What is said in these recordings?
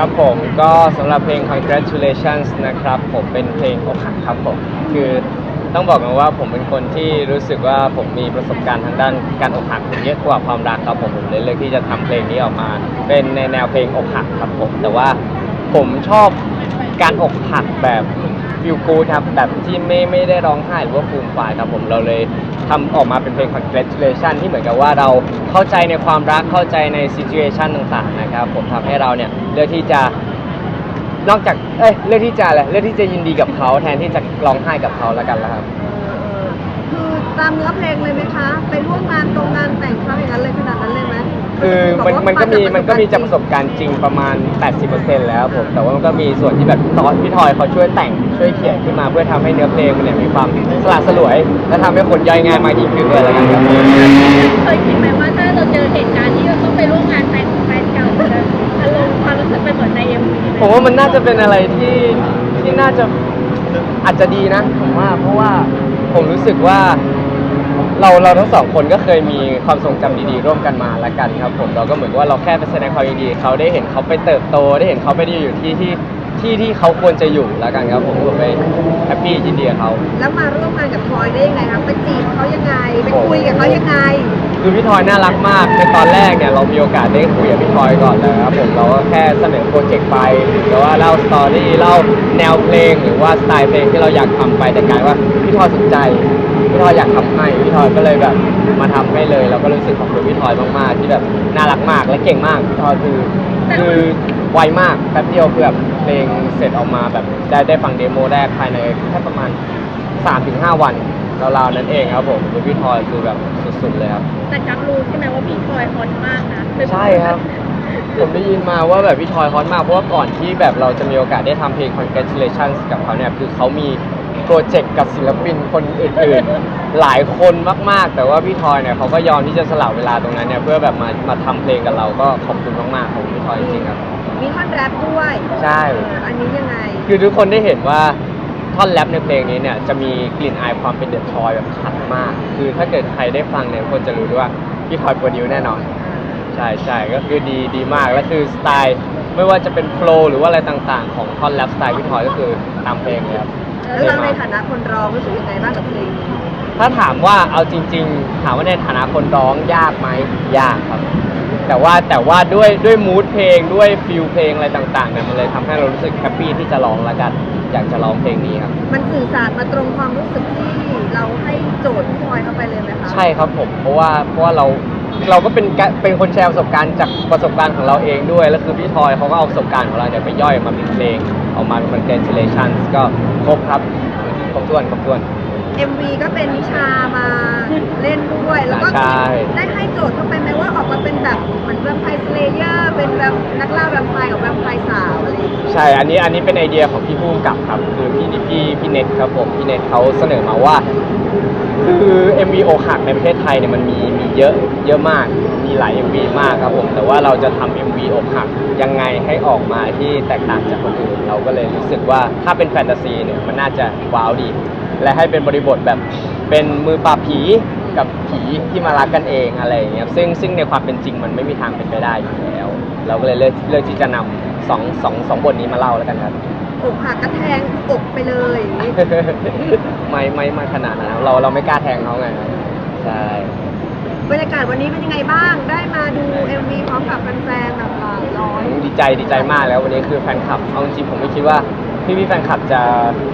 ครับผมก็สำหรับเพลง congratulations นะครับผมเป็นเพลงอกหักครับผมคือต้องบอกกันว่าผมเป็นคนที่รู้สึกว่าผมมีประสบการณ์ทางด้านการอกหักเยอะกว่าความรักครับผมผมเลยเลือกที่จะทำเพลงนี้ออกมา เป็นในแนวเพลงอกหักครับผมแต่ว่าผมชอบการอกหักแบบ ฟิลกูครับแบบที่ไม่ไม่ได้ร้องไห้หรือว่าฟูมฟายครับผมเราเลยทำออกมาเป็นเพลง congratulation ที่เหมือนกับว่าเราเข้าใจในความรักเข้าใจใน situation ต่างๆนะครับ ผมทำให้เราเนี่ยเลือกที่จะ นอกจาก เอ้ยเลือกที่จะอะไรเลือกที่จะยินดีกับเขาแทนที่จะร้องไห้กับเขาแล้วกันล้วครับคือตามเนื้อเพลงเลยไหมคะ ไปร่วมงานตรงงานแต่งเขาอย่างนั้นเลยขนาดนั้นเลยไหม คือมันบว่ามันก็มีามันก็มีจากประสบการณ์จริงประมาณ 80%แล้วผม แต่ว่ามันก็มีส่วนที่แบบตอนพี่ทอยเขาช่วยแต่งช่วยเขียนขึ้นมาเพื่อทำให้เนื้อเพลงมันเนี่ยมีความสละสลวย และทำให้คนย่อยง่ายมากยิ่งขึ้นด้วยแล้วกันครับเคยคิดไหมว่าถ้าเราเจอเหตุการณ์ที่เราต้องไปร่วมงานแต่งของแฟนเก่าจะอารมณ์ความรู้สึกเป็นเหมือนในเอ็มวีผมว่ามันน่าจะเป็นอะไรที่ที่น่าจะอาจจะดีนะผมว่าเพราะว่าผมรู้สึกว่า เราเราทั้งสองคนก็เคยมีความทรงจำดีๆร่วมกันมาละกันครับ ผมเราก็เหมือนกับว่าเราแค่ไปแสดงความยินดีเขาได้เห็นเขาไปเติบโตได้เห็นเขาไปอยู่ที่ที่ที่ที่เขาควรจะอยู่ละกันครับ ผมผมไปแฮปปี้ยินดีกับเขา แล้วมาร่วมงานกับทอยได้ยังไงคะไปจีบเขายังไงไปคุยกับเขายังไง คือพี่ทอยน่ารักมากในตอนแรกเนี่ยเรามีโอกาสได้คุยกับพี่ทอยก่อนนะครับผมเราก็แค่เสนอโปรเจกต์ไปหรือว่าเล่าสตอรี่เล่าแนวเพลง หรือว่าสไตล์เพลงที่เราอยากทำไปแต่กลายว่าพี่ทอยสนใจ พี่ทอยอยากทำให้พี่ทอยก็เลยแบบมาทำให้เลยเราก็รู้สึกขอบคุณพี่ทอยมากๆที่แบบน่ารักมากและเก่งมากพี่ทอยคือคือไวมากแป๊บเดียวคือแบบเพลงเสร็จออกมาแบบได้ได้ฟังเดโมแรกภายในแค่ประมาณ 3-5 วันราวๆนั้นเองครับผมคือพี่ทอยคือแบบสุดๆเลยครับ แต่กั๊กรู้ใช่ไหมว่าพี่ทอยฮอตมากนะใช่ครับ ผมได้ยินมาว่าแบบพี่ทอยฮอตมากเพราะว่าก่อนที่แบบเราจะมีโอกาสได้ทำเพลง congratulations กับเขาเนี่ยคือเขามี โปรเจกต์กับศิลปินคนอื่นๆ หลายคนมาก ๆ แต่ว่าพี่ทอยเนี่ยเขาก็ยอมที่จะสละเวลาตรงนั้นเนี่ยเพื่อแบบมามาทำเพลงกับเราก็ขอบคุณมากๆขอบคุณพี่ทอยจริงๆครับ มีท่อนแรปด้วยใช่ เอออันนี้ยังไง คือทุกคนได้เห็นว่าท่อนแรปในเพลงนี้เนี่ยจะมีกลิ่นอายความเป็นเดอะทอยแบบชัดมาก คือถ้าเกิดใครได้ฟังเนี่ยคนจะรู้ด้วยว่าพี่ทอยโปรดิวแน่นอน ใช่ใช่ก็คือดีดีมากและคือสไตล์ไม่ว่าจะเป็นโฟล์หรือว่าอะไรต่างๆ ของท่อนแรปสไตล์พี่ทอยก็คือตามเพลงเลยครับ แล้วเราในฐานะคนร้องรู้สึกยังไงบ้างกับเพลงนี้ถ้าถามว่าเอาจริง ๆ ถามว่าในฐานะคนร้องยากไหมยากครับ แต่ว่าแต่ว่าด้วยด้วยมูดเพลงด้วยฟิลเพลงอะไรต่างๆเนี่ยมันเลยทำให้เรารู้สึกแฮปปี้ที่จะร้องละกันอยากจะร้องเพลงนี้ครับ มันสื่อสารมาตรงความรู้สึกที่เราให้โจทย์พี่ทอยเข้าไปเลยไหมคะ ใช่ครับผมเพราะว่าเพราะว่าเรา เราก็เป็นกะเป็นคนแชร์ประสบการณ์จากประสบการณ์ของเราเองด้วย แล้วคือพี่ทอยเขาก็เอาประสบการณ์ของเราเนี่ยไปย่อยออกมาเป็นเพลงออกมาเป็น congratulations ก็ครบครับครบถ้วนครบถ้วน เอ็มวีก็เป็นนิชามาเล่นด้วย แล้วก็ใช่ ได้ให้โจทย์เข้าไปไหมว่าออกมาเป็นแบบเหมือนแวมไพร์สเลเยอร์ เป็นแบบนักล่าแวมไพร์กับแวมไพร์สาวอะไรอย่างเงี้ย ใช่ อันนี้อันนี้เป็นไอเดียของพี่ผู้กำกับครับ คือพี่พี่พี่เน็ตครับผม พี่เน็ตเขาเสนอมาว่า คือ MV โอหักในประเทศไทยเนี่ยมันมีมีเยอะเยอะมาก มีหลาย MV มากครับผม แต่ว่าเราจะทำ MV อกหักยังไงให้ออกมาที่แตกต่างจากคนอื่น เราก็เลยรู้สึกว่าถ้าเป็นแฟนตาซีเนี่ยมันน่าจะว้าวดี และให้เป็นบริบทแบบเป็นมือปราบผีกับผีที่มารักกันเองอะไรอย่างเงี้ยซึ่งซึ่งในความเป็นจริงมันไม่มีทางเป็นไปได้อยู่แล้ว เราก็เลยเลือกเลือกที่จะนำสองสองสองบทนี้มาเล่าแล้วกันครับ อกหักก็แทงอกไปเลยอย่างงี้ไม่ไม่ไม่ขนาดนั้นครับเราเราไม่กล้าแทงเขาไงใช่บรรยากาศวันนี้เป็นยังไงบ้าง ได้มาดู MV พร้อมกับแฟนๆแบบหลายร้อย ดีใจดีใจมากแล้ววันนี้คือแฟนคลับเอาจริงๆผมไม่คิดว่า พี่พี่ๆแฟนคลับจะ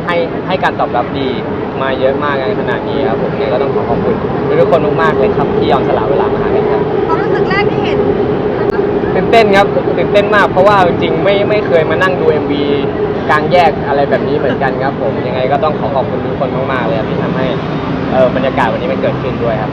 ให้ให้การตอบรับดีมาเยอะมากในขนาดนี้ครับผมเนี่ยก็ต้องขอขอบคุณทุกคนมากๆเลยครับที่ยอมสละเวลามาหากันครับความรู้สึกแรกที่เห็นตื่นเต้นครับตื่นเต้นมากเพราะว่าจริงๆไม่ไม่เคยมานั่งดู MV กลางแยกอะไรแบบนี้เหมือนกันครับผมยังไงก็ต้องขอขอบคุณทุกคนมากๆเลยครับที่ทำให้เออบรรยากาศวันนี้มันเกิดขึ้นด้วยครับ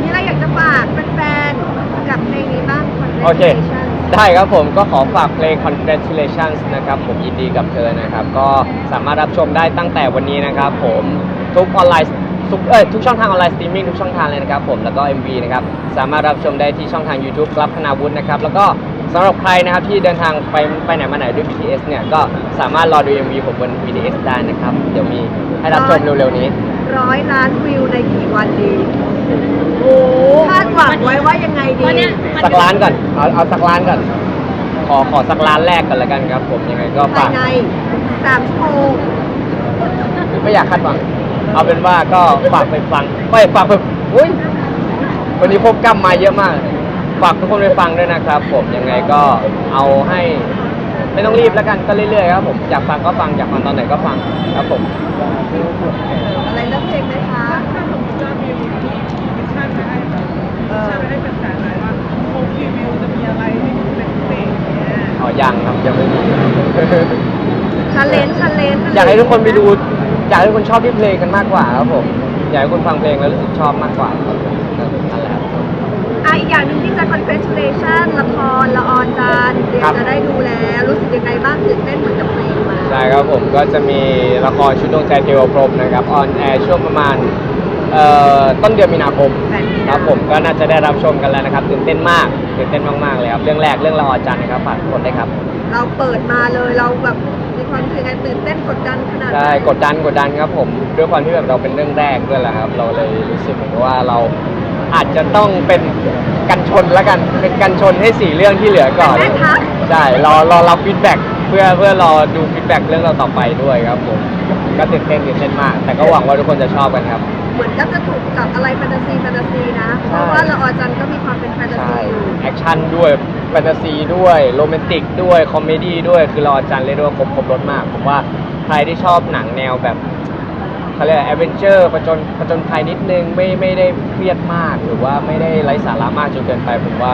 มีอะไรอยากจะฝากแฟนๆกับเพลงนี้บ้างโอเค Congratulations ได้ครับผมก็ขอฝากเพลง congratulations นะครับผมยินดีกับเธอนะครับ ก็สามารถรับชมได้ตั้งแต่วันนี้นะครับผมทุกออนไลน์ทุกเอ้ยทุกช่องทางออนไลน์สตรีมมิ่งทุกช่องทางเลยนะครับผมแล้วก็ MV นะครับสามารถรับชมได้ที่ช่องทาง YouTube กลับคณาวุฒินะครับแล้วก็สำหรับใครนะครับที่เดินทางไปไปไหนมาไหนด้วย BTS เนี่ยก็สามารถรอดู MV ผมบน BTS ได้นะครับ เดี๋ยวมีให้รับชมเร็วๆนี้ ร้อยล้านวิวในกี่วันดี คาดหวังไว้ว่ายังไงดี วันเนี้ยมันสักล้านก่อนเอาเอาสักล้านก่อนขอขอสักล้านแรกกันแล้วกันครับ ผมยังไงก็ภาฝายกในสามชั่วโมงไม่อยากคาดหวังเอาเป็นว่าก็ฝากไปฟังไม่ฝากไปอุ้ยวันนี้พบกล้ามมาเยอะมาก ฝากทุกคนไปฟังด้วยนะครับ ผมยังไงก็เอาให้ ไม่ต้องรีบแล้วกันก็เรื่อยๆครับผมอยากฟังก็ฟังอยากฟังตอนไหนก็ฟังครับผม อะไรเลือกเพลงไหมคะ ถ้าสมมติว่ามีมิชชั่นไปให้แบบ เอมิชอชั่นไปให้แฟนๆหน่อยว่าโฮมรีวิวจะมีอะไรที่เป็นพิเศษเนี่ยอ๋อยังครับยังไม่มี ชาเลนจ์ชาเลนจ์อยากให้ทุกคนไปดูอยากให้ทุกคนชอบที่เพลงกันมากกว่าครับผมอยากให้คุณฟังเพลงแล้วรู้สึกชอบมากกว่าครับผมนั่นแหละครับ อะอีกอย่างหนึ่งที่จะ congratulation ละครละออนจานเดี๋ยวครับ จะได้ดูแล้วรู้สึกยังไงบ้างตื่นเต้นเหมือนกับเพลงมาใช่ครับผมก็จะมีละครชุดดวงใจเทวพรหมนะครับออนแอร์ช่วงประมาณเอ่อต้นเดือนมีนาคมแปดมีนา ครับผมก็น่าจะได้รับชมกันแล้วนะครับตื่นเต้นมากตื่นเต้นมากๆเลยครับเรื่องแรกเรื่องละออจันทร์นะครับฝากทุกคนได้วยครับ เราเปิดมาเลยเราแบบมีความรู้สึกยังไงตื่นเต้นกดดันขนาดไหนใช่กดดันกดดันครับผมด้วยความที่แบบเราเป็นเรื่องแรกด้วยแหละครับ เราเลยรู้สึกเหมือนกับว่าเราอาจจะต้องเป็นกันชนแล้วกันเป็นกันชนให้สี่เรื่องที่เหลือก่อนแม่ทัพใช่รอรอรับฟีดแบ็กเพื่อเพื่อรอดูฟีดแบ็กเรื่องเราต่อไปด้วยครับผมก็ตื่นเต้นตื่นเต้นมาก แต่ก็หวังว่าทุกคนจะชอบกันครับ เหมือนก็จะถูกจับอะไรแฟนตาซีแฟนตาซีนะ เพราะว่าละออจันก็มีความเป็นแฟนตาใช่ ซีอยู่แอคชั่นด้วย แฟนตาซีด้วย โรแมนติกด้วย คอมเมดี้ด้วย คือเราอาจารย์เรียกได้ว่าครบครบรถมาก ผมว่าใครที่ชอบหนังแนวแบบเขาเรียกแอดเวนเจอร์ประจนประจนภัยนิดนึง ไม่ไม่ได้เครียดมาก หรือว่าไม่ได้ไร้สาระมากจนเกินไป ผมว่า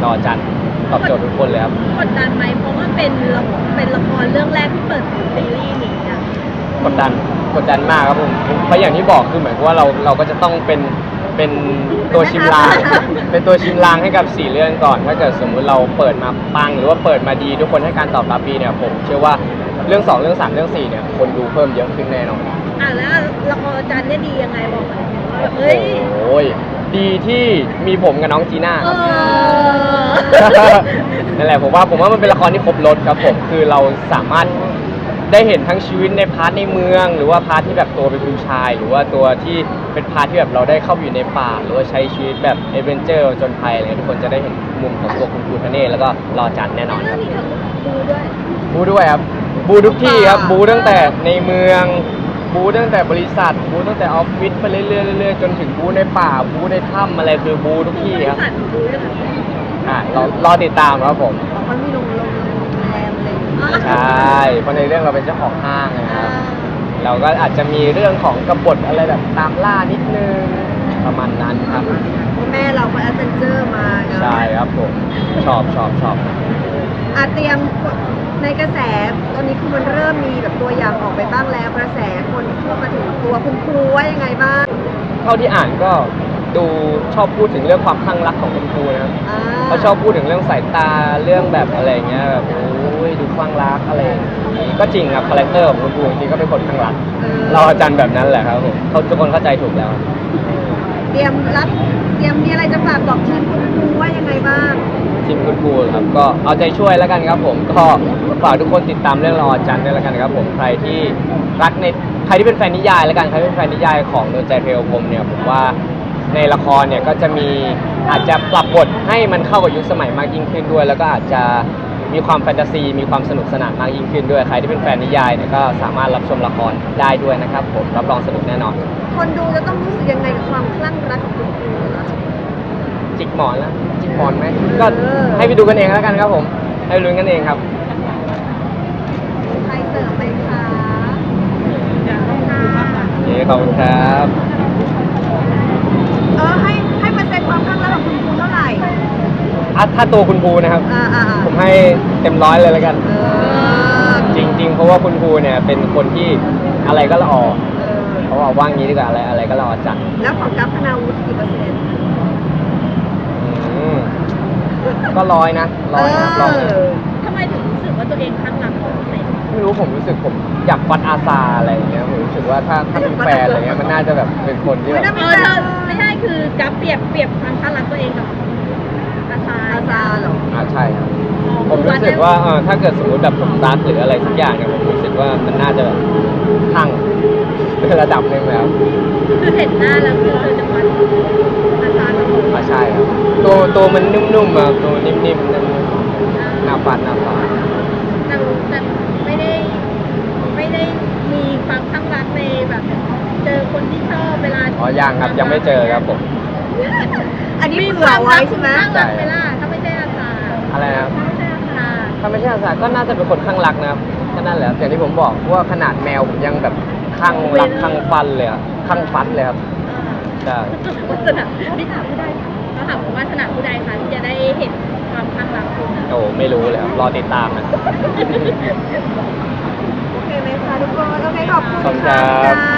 เราอาจารย์ตอบโจทย์ทุกคนเลยครับ กดดันไหมเพราะว่าเป็นละเป็นละครเรื่องแรกที่เปิดซีรีส์นี้อะกดดัน กดดันมากครับผมเพราะอย่างที่บอกคือเหมือนกับว่าเราเราก็จะต้องเป็นเป็นตัวชิมลาง เป็นตัวชิมลางให้กับสี่เรื่องก่อน ถ้าเกิดสมมุติเราเปิดมาปังหรือว่าเปิดมาดีทุกคนให้การตอบรับดีเนี่ยผมเชื่อว่าเรื่องสองเรื่องสามเรื่องสี่เนี่ยคนดูเพิ่มเยอะขึ้นแน่นอนอะแล้วละครอาจารย์เนี่ยดียังไงบอกหน่อยแบบเฮ้ยโอ้ยดีที่มีผมกับน้องจีน่าเอครับ อ นั่นแหละผมว่าผมว่ามันเป็นละครที่ครบรถครับผมคือเราสามารถ ได้เห็นทั้งชีวิตในพาร์ทในเมือง หรือว่าพาร์ทที่แบบตัวเป็นคุณชาย หรือว่าตัวที่เป็นพาร์ทที่แบบเราได้เข้าไปอยู่ในป่า หรือว่าใช้ชีวิตแบบเอเวนเจอร์จนภัยอะไรเงี้ยทุกคนจะได้เห็นมุมของตัวคุณครูทะเนศแล้วก็รอจันแน่นอนเรื่คองรับนี้เธอดูด้วยบูด้วยครับบูทุกที่ครับบูตั้งแต่ในเมืองบูตั้งแต่บริษัทบูตั้งแต่ออฟฟิศไปเรื่อยๆเรื่อยๆจนถึงบูในป่าบูในถ้ำอะไรคือบูทุกที่ครับบริษัทดูด้วยนะอ่ารอรอติดตามครับผมบอกว่ามีโร ใช่เพราะในเรื่องเราเป็นเจ้าของห้างนะครับ เราก็อาจจะมีเรื่องของกบฏอะไรแบบตามล่านิดนึงประมาณนั้นครับแม่เราก็แอดเวนเจอร์มาเนอะใช่ครับผมชอบชอบชอบ อาเตรียมในกระแสตอนนี้คือมันเริ่มมีแบบตัวอย่างออกไปบ้างแล้ว กระแสคนพูดมาถึงตัวคุณครูว่ายังไงบ้างเท่าที่อ่านก็ดูชอบพูดถึงเรื่องความคลั่งรักของคุณครูนะครับอ่าเขาชอบพูดถึงเรื่องสายตาเรื่องแบบอะไรเงี้ยแบบโอ้ย ดูคลั่งรักอะไรอย่างงี้ก็จริงครับคาแรคเตอร์ของคุณครูจริงๆก็เป็นคนคลั่งรักเออเราอาจารย์แบบนั้นแหละครับผมเขาทุกคนเข้าใจถูกแล้วเตรียมรับเตรียมมีอะไรจะฝากบอกทีมคุณครูว่ายังไงบ้างทีมคุณครูครับก็เอาใจช่วยแล้วกันครับผมก็ฝากทุกคนติดตามเรื่องรออาจันด้วยแล้วกันครับผมใครที่รักในใครที่เป็นแฟนนิยายแล้วกันใครที่เป็นแฟนนิยายของดวงใจเพลวพรหมเนี่ยผมว่าในละครเนี่ยก็จะมีอาจจะปรับบทให้มันเข้ากับยุคสมัยมากยิ่งขึ้นด้วย แล้วก็อาจจะ มีความแฟนตาซี มีความสนุกสนานมากยิ่งขึ้นด้วย ใครที่เป็นแฟนนิยายเนี่ยก็สามารถรับชมละครได้ด้วยนะครับผม รับรองสนุกแน่นอน คนดูจะต้องรู้สึกยังไงกับความคลั่งรักของคุณครูล่ะจิกหมอนแล้วจิกหมอนไหมก็เออ ให้ไปดูกันเองแล้วกันครับผม ให้ไปลุ้นกันเองครับ ใครเสิร์ฟไหมคะอยากต้องดูภาพหลังโอเคขอบคุณครับ เออให้ให้เปอร์เซ็นต์ความคลั่งรักของคุณครูเท่าไหร่ อะถ้าตัวคุณครูนะครับ อ่าอ่าอ่าผมให้เต็มร้อยเลยแล้วกัน เออจริง ๆ เพราะว่าคุณครูเนี่ยเป็นคนที่อะไรก็ละออเออเขาบอกว่างนี้ดีกว่าอะไรอะไรก็ละออจัดแล้วของกัปพนาวุฒิกี่เปอร์เซ็นต์ อืมก็ร้อยนะร้อยนะร้อยนะเออทำไมถึงรู้สึกว่าตัวเองข้างหลังของเซ็นไม่รู้ผมรู้สึกผมอยากวัดอาซาอะไรอย่างเงี้ยผมรู้สึกว่าถ้าถ้ามีแฟนอะไรเงี้ยมันน่าจะแบบเป็นคนที่แบบ เออเธอไม่ใช่คือกับเปรียบเปรียบความข้างหลังตัวเองกับอาซาอาซาเหรออ่าใช่ครับ ผมรู้สึกว่าเออถ้าเกิดสมมติแบบผมรักหรืออะไรสักอย่างเนี่ยผมรู้สึกว่ามันน่าจะแบบข้างเป็นระดับหนึ่งแล้วคือเห็นหน้าแล้วคือเธอจะวัดอาซากับผมอ่าใช่ครับตัวตัวมันนุ่มๆอะตัวนิ่มๆนุ่มเนาฟันนาฟันแต่แต่ไม่ได้ไม่ได้มีความข้างรักในแบบ เจอคนที่ชอบเวลาอ๋อยังครับยังไม่เจอครับผม อันนี้เผื่อไว้ใช่ไหม ข้างรักเวลา อะไรนะครับถ้าไม่ใช่อาสาถ้าไม่ใช่อาสาก็น่าจะเป็นคนข้างรักนะครับแค่นั้นแหละอย่างที่ผมบอกว่าขนาดแมวผมยังแบบข้างรักข้างฟันเลยอะข้างฟัดเลยครับใช่วาสนาพี่ถามผู้ใดเขาถามผมว่าสนาผู้ใดคะที่จะได้เห็นความข้างรักคุณอะโอ้ไม่รู้เลยครับรอติดตามนะ โอเคไหมคะทุกคนโอเคขอบคุณขอบคุณครับค่ะ